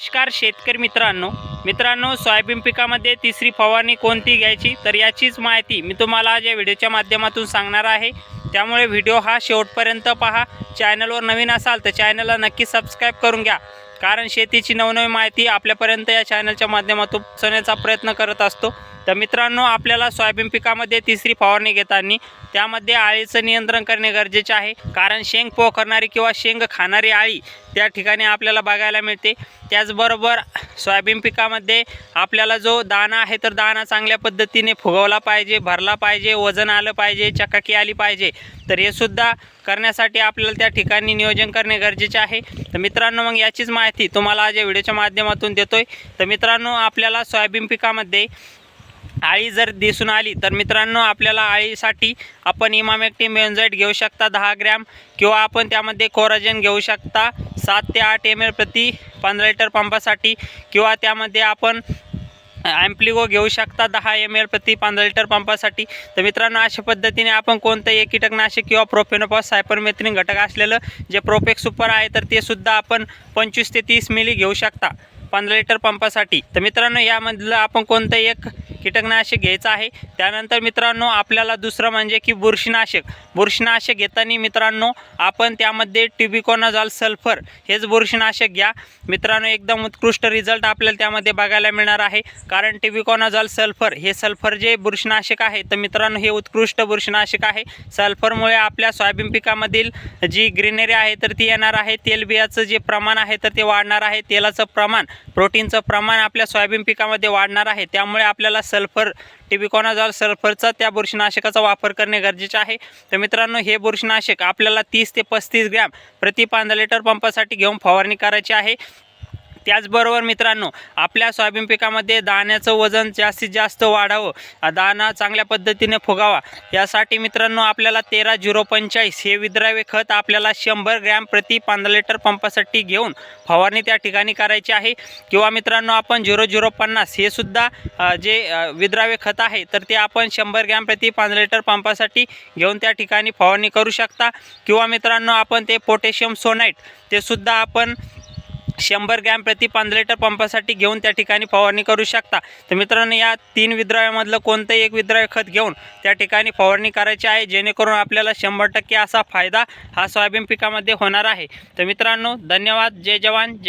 नमस्कार शेतकरी मित्रांनो. मित्रांनो सोयाबीन पिकामध्ये तिसरी फवारणी कोणती घ्यायची? तर याचीच माहिती मी तुम्हाला आज या व्हिडिओच्या माध्यमातून सांगणार आहे. त्यामुळे व्हिडिओ हा शेवटपर्यंत पहा. चॅनलवर नवीन असाल तर चॅनलला नक्की सबस्क्राईब करून घ्या. कारण शेतीची नवनवी माहिती आपल्यापर्यंत या चॅनलच्या माध्यमातून पोचवण्याचा प्रयत्न करत असतो. तर मित्रांनो आपल्याला सोयाबीन पिकामध्ये तिसरी फवारणी घेताना त्यामध्ये आळीचं नियंत्रण करणे गरजेचे आहे. कारण शेंग पोखरणारी किंवा शेंग खाणारी आळी त्या ठिकाणी आपल्याला बघायला मिळते. त्याचबरोबर सोयाबीन पिकामध्ये आपल्याला जो दाणा आहे तर दाणा चांगल्या पद्धतीने फुगवला पाहिजे भरला पाहिजे वजन आलं पाहिजे चकाकी आली पाहिजे. तर हे सुद्धा करण्यासाठी आपल्याला त्या ठिकाणी नियोजन करणे गरजेचे आहे. तर मित्रांनो मग याचीच माहिती तुम्हाला आज या व्हिडिओच्या माध्यमातून देतोय. तर मित्रांनो आपल्याला सोयाबीन पिकामध्ये आळी जर दिसून आली तर मित्रांनो आपल्याला आळीसाठी आपण इमामेक्टिम बेन्झाईट घेऊ शकता दहा ग्रॅम किंवा आपण त्यामध्ये कोराजेन घेऊ शकता सात ते आठ एम एल प्रति पंधरा लिटर पंपासाठी किंवा त्यामध्ये आपण ॲम्प्लिगो घेऊ शकता दहा एम एल प्रति पंधरा लिटर पंपासाठी. तर मित्रांनो अशा पद्धतीने आपण कोणतंही एक कीटकनाशक किंवा प्रोफेनोपॉस सायपरमेथ्रिन घटक असलेलं जे प्रोपेक सुपर आहे तर ते सुद्धा आपण पंचवीस ते तीस मिली घेऊ शकता पंधरा लिटर पंपासाठी. तर मित्रांनो यामधलं आपण कोणतं एक कीटकनाशक घ्यायचं आहे. त्यानंतर मित्रांनो आपल्याला दुसरं म्हणजे की बुरशीनाशक. बुरशीनाशक घेताना मित्रांनो आपण त्यामध्ये टिबिकोनाझॉल सल्फर हेच बुरशीनाशक घ्या. मित्रांनो एकदम उत्कृष्ट रिझल्ट आपल्याला त्यामध्ये बघायला मिळणार आहे. कारण टिबिकोनाझॉल सल्फर हे सल्फर जे बुरशीनाशक आहे तर मित्रांनो हे उत्कृष्ट बुरशीनाशक आहे. सल्फरमुळे आपल्या सोयाबीन पिकामधील जी ग्रीनरी आहे तर ती येणार आहे. तेलबियाचं जे प्रमाण आहे तर ते वाढणार आहे. तेलाचं प्रमाण प्रोटीनचं प्रमाण आपल्या सोयाबीन पिकामध्ये वाढणार आहे. त्यामुळे आपल्याला सल्फर टिबिकॉनाझॉल सल्फरचा त्या बुरशीनाशकाचा वापर करणे गरजेचे आहे. तर मित्रांनो हे बुरशीनाशक आपल्याला तीस ते पस्तीस ग्रॅम प्रति पंधरा लिटर पंपासाठी घेऊन फवारणी करायची आहे. त्याचबरोबर मित्रांनो आपल्या सोयाबीन पिकामध्ये दाण्याचं वजन जास्तीत जास्त वाढावं दाणा चांगल्या पद्धतीने फुगावा यासाठी मित्रांनो आपल्याला तेरा झिरो पंचेचाळीस हे विद्राव्य खत आपल्याला शंभर ग्रॅम प्रति पंधरा लिटर पंपासाठी घेऊन फवारणी त्या ठिकाणी करायची आहे. किंवा मित्रांनो आपण झिरो झिरो पन्नास हे सुद्धा जे विद्राव्य खत आहे तर ते आपण शंभर ग्रॅम प्रति पंधरा लिटर पंपासाठी घेऊन त्या ठिकाणी फवारणी करू शकता. किंवा मित्रांनो आपण ते पोटॅशियम सोनाईट ते सुद्धा आपण शंभर ग्रॅम प्रति पंधरा लिटर पंपासाठी घेऊन त्या ठिकाणी फवारणी करू शकता. तर मित्रांनो या तीन विद्राव्यामधलं कोणतंही एक विद्राव्य खत घेऊन त्या ठिकाणी फवारणी करायची आहे जेणेकरून आपल्याला शंभर टक्के असा फायदा हा सोयाबीन पिकामध्ये होणार आहे. तर मित्रांनो धन्यवाद. जय जवान. जय